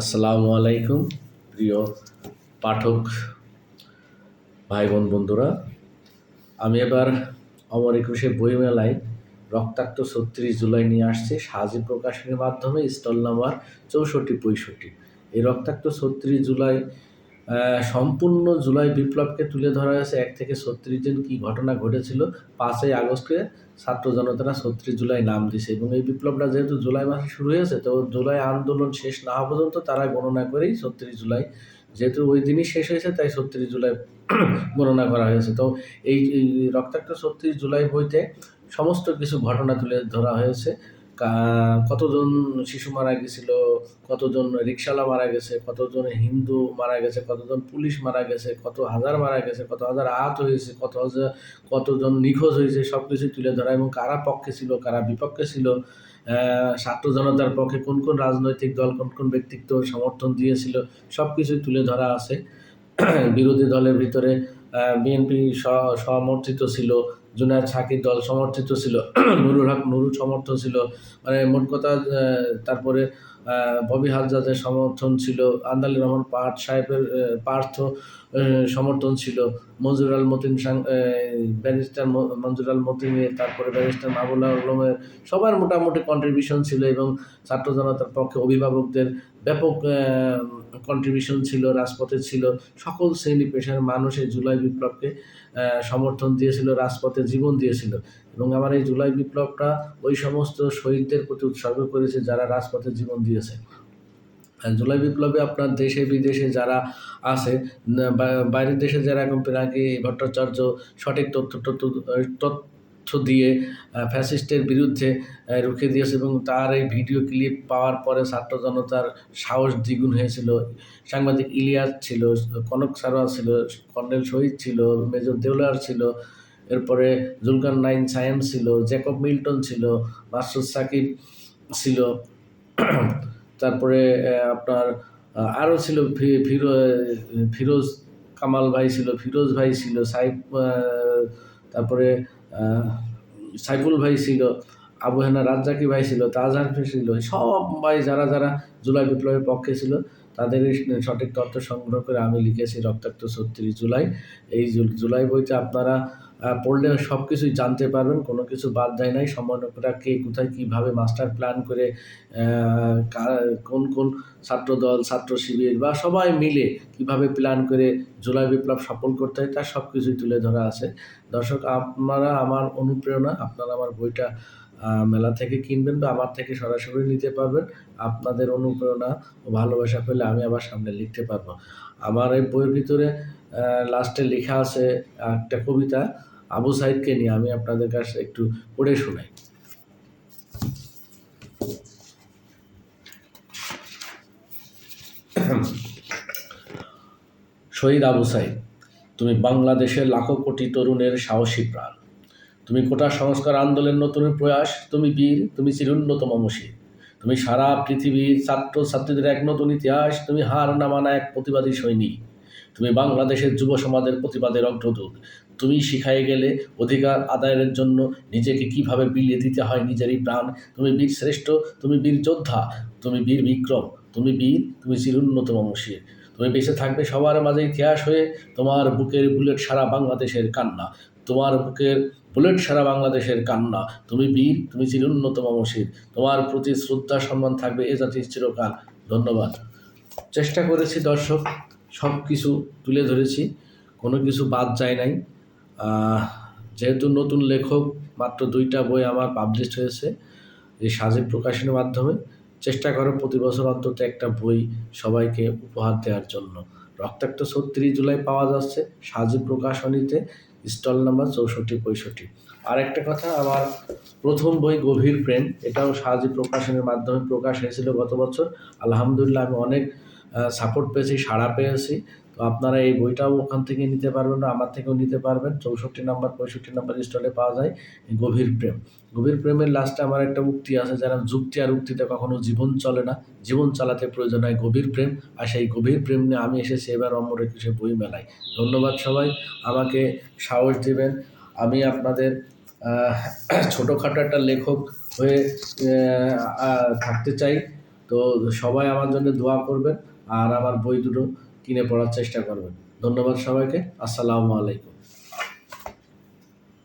আসসালামু আলাইকুম, প্রিয় পাঠক ভাই বোন বন্ধুরা। আমি এবার অমর একুশে বইমেলায় রক্তাক্ত ছত্রিশ জুলাই নিয়ে আসছে সাজি প্রকাশনের মাধ্যমে, স্টল নাম্বার চৌষট্টি পঁয়ষট্টি। এই রক্তাক্ত ছত্রিশ জুলাই সম্পূর্ণ জুলাই বিপ্লবকে তুলে ধরা হয়েছে এক থেকে ছত্রিশ দিন কী ঘটনা ঘটেছিল পাঁচই আগস্টে ছাত্র জনতারা ছত্রিশ জুলাই নাম দিছে এবং এই বিপ্লবটা যেহেতু জুলাই মাসে শুরু হয়েছে, তো জুলাই আন্দোলন শেষ না হওয়া পর্যন্ত তারা গণনা করেই ছত্রিশ জুলাই, যেহেতু ওই দিনই শেষ হয়েছে, তাই ছত্রিশ জুলাই গণনা করা হয়েছে। তো এই রক্তাক্ত ছত্রিশ জুলাই বইতে সমস্ত কিছু ঘটনা তুলে ধরা হয়েছে। কতজন শিশু মারা গেছিল, কতজন রিক্সাওয়ালা মারা গেছে, কতজন হিন্দু মারা গেছে, কতজন পুলিশ মারা গেছে, কত হাজার মারা গেছে, কত হাজার আহত হয়েছে, কত হাজার, কতজন নিখোঁজ হয়েছে সব কিছু তুলে ধরা এবং কারা পক্ষে ছিল, কারা বিপক্ষে ছিল ছাত্র জনতার পক্ষে কোন কোন রাজনৈতিক দল, কোন কোন ব্যক্তিত্ব সমর্থন দিয়েছিল সব কিছুই তুলে ধরা আছে। বিরোধী দলের ভিতরে বিএনপি সমর্থিত ছিল, জুনায়দ সাকির দল সমর্থিত ছিল, নুরুল হক নুরু সমর্থন ছিল মানে মোট কথা তারপরে ববি হাজরাদের সমর্থন ছিল আন্দালি রহমান পাঠ সাহেবের পার্থ সমর্থন ছিল, মঞ্জুর আল মতিন ব্যারিস্টার মঞ্জুর আল মতিনের, তারপরে ব্যারিস্টার মাহবুল আলমের, সবার মোটামুটি কন্ট্রিবিউশন ছিল এবং ছাত্র জনতার পক্ষে অভিভাবকদের ব্যাপক কন্ট্রিবিউশন ছিল, রাজপথে ছিল। সকল শ্রেণি পেশার মানুষ এই জুলাই বিপ্লবকে সমর্থন দিয়েছিল, রাজপথে জীবন দিয়েছিল। এবং আমার এই জুলাই বিপ্লবটা ওই সমস্ত শহীদদের প্রতি উৎসর্গ করেছে যারা রাজপথে জীবন দিয়েছে। জুলাই বিপ্লবে আপনার দেশে, বিদেশে যারা আছে বাইরের দেশে যারা এখন পিনাকি ভট্টাচার্য সঠিক তথ্য তথ্য দিয়ে ফ্যাসিস্টের বিরুদ্ধে রুখে দিয়েছে এবং তার এই ভিডিও ক্লিপ পাওয়ার পরে ছাত্র জনতার সাহস দ্বিগুণ হয়েছিল। সাংবাদিক ইলিয়াস ছিল, কনক সারোয়ার ছিল, কর্নেল শহীদ ছিল, মেজর দেওলার ছিল, এরপরে জুলকার নাইন সায়েম ছিল, জ্যাকব মিল্টন ছিল, মাসুদ সাকিব ছিল, তারপরে আপনার আরও ছিল ফিরোজ কামাল ভাই ছিল, ফিরোজ ভাই ছিল, সাইফ তারপরে সাইফুল ভাই ছিল, আবু হেনা রাজ্জাকি ভাই ছিল তাজহার ছিল সব ভাই যারা যারা জুলাই বিপ্লবের পক্ষে ছিল, তাদের সঠিক তথ্য সংগ্রহ করে আমি লিখেছি রক্তাক্ত ছত্রিশ জুলাই। এই জুলাই বইতে আপনারা পড়লে সব কিছুই জানতে পারবেন, কোনো কিছু বাদ যায় নাই। সমন্বয়করা কে কোথায় কীভাবে মাস্টার প্ল্যান করে কোন কোন ছাত্রদল ছাত্র শিবির বা সবাই মিলে কীভাবে প্ল্যান করে জুলাই বিপ্লব সফল করতে হয় তার সব কিছুই তুলে ধরা আছে। দর্শক, আপনারা আমার অনুপ্রেরণা, আপনারা আমার বইটা মেলা থেকে কিনবেন বা আমার থেকে সরাসরি নিতে পারবেন। আপনাদের অনুপ্রেরণা ও ভালোবাসা পেলে আমি আবার সামনে লিখতে পারব। আমার এই বইয়ের ভিতরে লাস্টে লেখা আছে একটা কবিতা আবু সাইদকে নিয়ে আমি আপনাদের কাছে একটু পড়ে শোনাই। শহীদ আবু সাইদ, তুমি বাংলাদেশের লাখো কোটি তরুণের সাহসী প্রাণ। তুমি কোটা সংস্কার আন্দোলনের নতুন প্রয়াস, তুমি বীর, তুমি চিরুন্নতম মসির তুমি সারা পৃথিবীর ছাত্র ছাত্রীদের এক নতুন ইতিহাস, তুমি হার না মানা এক প্রতিবাদী সৈনিক। তুমি বাংলাদেশের যুব সমাজের প্রতিবাদের অগ্রদূত। তুমি শিখাই গেলে অধিকার আদায়ের জন্য নিজেকে কীভাবে বিলিয়ে দিতে হয় নিজেরই প্রাণ? তুমি বীর শ্রেষ্ঠ, তুমি বীর যোদ্ধা, তুমি বীর বিক্রম, তুমি বীর, তুমি চিরুন্নতম মসির তুমি বেঁচে থাকবে সবার মাঝে ইতিহাস হয়ে তোমার বুকের বুলেট সারা বাংলাদেশের কান্না। তোমার বুকের বুলেট সারা বাংলাদেশের কান্না। তুমি বীর, তুমি চিরুন্নতম মসির তোমার প্রতি শ্রদ্ধা, সম্মান থাকবে এ জাতির চিরকাল। ধন্যবাদ। চেষ্টা করেছি দর্শক সব কিছু তুলে ধরেছি। কোনো কিছু বাদ যায় নাই। যেহেতু নতুন লেখক মাত্র দুইটা বই আমার পাবলিশ হয়েছে, এই সাজিব প্রকাশনের মাধ্যমে, চেষ্টা করো প্রতি বছর অন্তত একটা বই সবাইকে উপহার দেওয়ার জন্য। রক্তাক্ত ছত্রিশ জুলাই পাওয়া যাচ্ছে সাজিব প্রকাশনীতে, স্টল নাম্বার চৌষট্টি, পঁয়ষট্টি। আর একটা কথা, আমার প্রথম বই গভীর প্রেম, এটাও সাজি প্রকাশনের মাধ্যমে প্রকাশ হয়েছিল গত বছর। আলহামদুলিল্লাহ আমি অনেক সাপোর্ট পেয়েছি, সাড়া পেয়েছি। আপনারা এই বইটাও ওখান থেকে নিতে পারবেন আমার থেকেও নিতে পারবেন। চৌষট্টি নাম্বার, পঁয়ষট্টি নাম্বার স্টলে পাওয়া যায় গভীর প্রেম। গভীর প্রেমের লাস্টে আমার একটা উক্তি আছে, যারা যুক্তি আর উক্তিতে কখনো জীবন চলে না, জীবন চালাতে প্রয়োজন হয় গভীর প্রেম। আর সেই গভীর প্রেম নিয়ে আমি এসেছি এবার অমর একুশে বই মেলায়। ধন্যবাদ সবাই, আমাকে সাহস দেবেন। আমি আপনাদের ছোটোখাটো একটা লেখক হয়ে থাকতে চাই। তো সবাই আমার জন্য দোয়া করবেন। আর আমার বই দুটো কিনে পড়ার চেষ্টা করবেন। ধন্যবাদ সবাইকে। আসসালামু আলাইকুম।